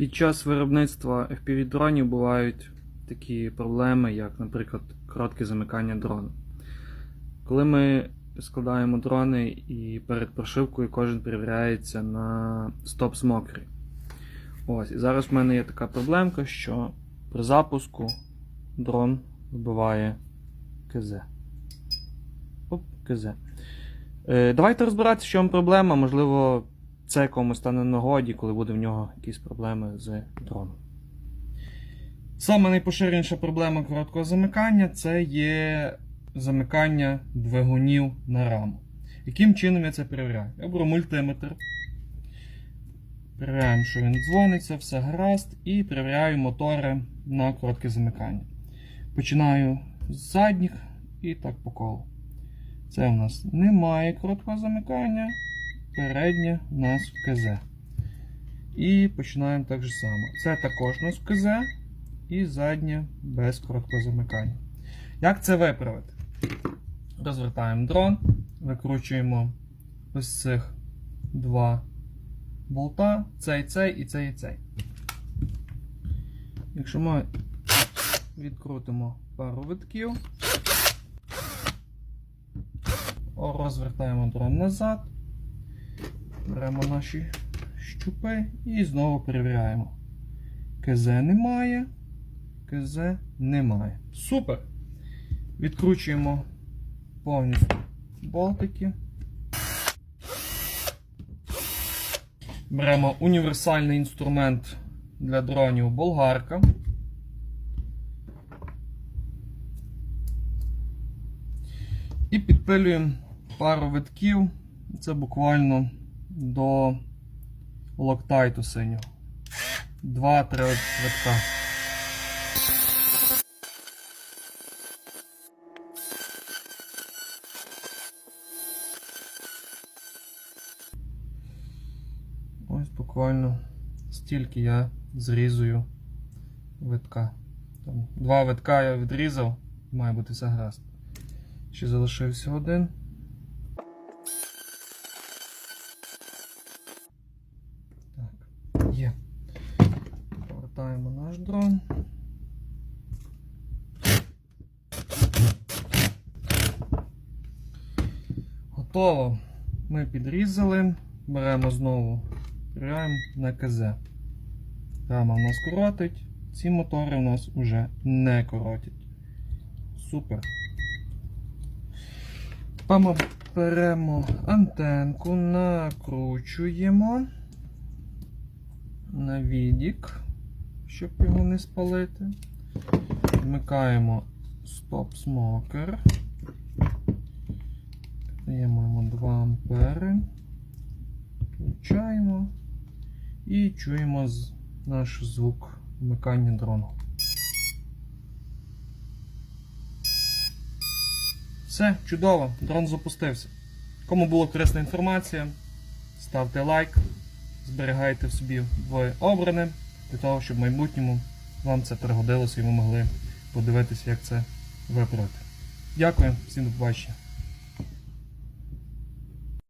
Під час виробництва FPV-дронів бувають такі проблеми, як, наприклад, коротке замикання дрону. Коли ми складаємо дрони і перед прошивкою кожен перевіряється на стоп-смокері. Ось, і зараз в мене є така проблемка, що при запуску дрон вбиває КЗ. Оп, КЗ. Е, давайте розбиратися, в чому проблема. Можливо, це комусь стане нагоді, коли буде в нього якісь проблеми з дроном. Саме найпоширеніша проблема короткого замикання це є замикання двигунів на раму. Яким чином я це перевіряю? Я беру мультиметр. Перевіряємо, що він дзвониться, все гаразд, і перевіряю мотори на коротке замикання. Починаю з задніх і так по колу. Це у нас немає короткого замикання. Переднє у нас в КЗ. І починаємо так же само. Це також у нас в КЗ. І заднє без короткого замикання. Як це виправити? Розвертаємо дрон, викручуємо ось цих два болта, цей, цей і цей і цей. Якщо ми відкрутимо пару витків, розвертаємо дрон назад, беремо наші щупи і знову перевіряємо. КЗ немає, КЗ немає. Супер! Відкручуємо повністю болтики. Беремо універсальний інструмент для дронів болгарка. І підпилюємо пару витків. Це буквально до локтайту синього. Два-три витка. Ось буквально стільки я зрізую витка. Там два витка я відрізав, має бути все. Ще залишився один. Так, є. Повертаємо наш дрон. Готово. Ми підрізали. Беремо знову Прямо на КЗ. Рама в нас коротить. Ці мотори у нас вже не коротять. Супер. Ми беремо антенку, накручуємо на відік, щоб його не спалити. Вмикаємо стоп-смокер. Даємо йому 2 ампери. Включаємо і чуємо наш звук вмикання дрону. Все, чудово, дрон запустився. Кому була корисна інформація, ставте лайк, зберігайте в собі двоє обране, для того, щоб в майбутньому вам це пригодилося і ви могли подивитися, як це виправити. Дякую, всім до побачення.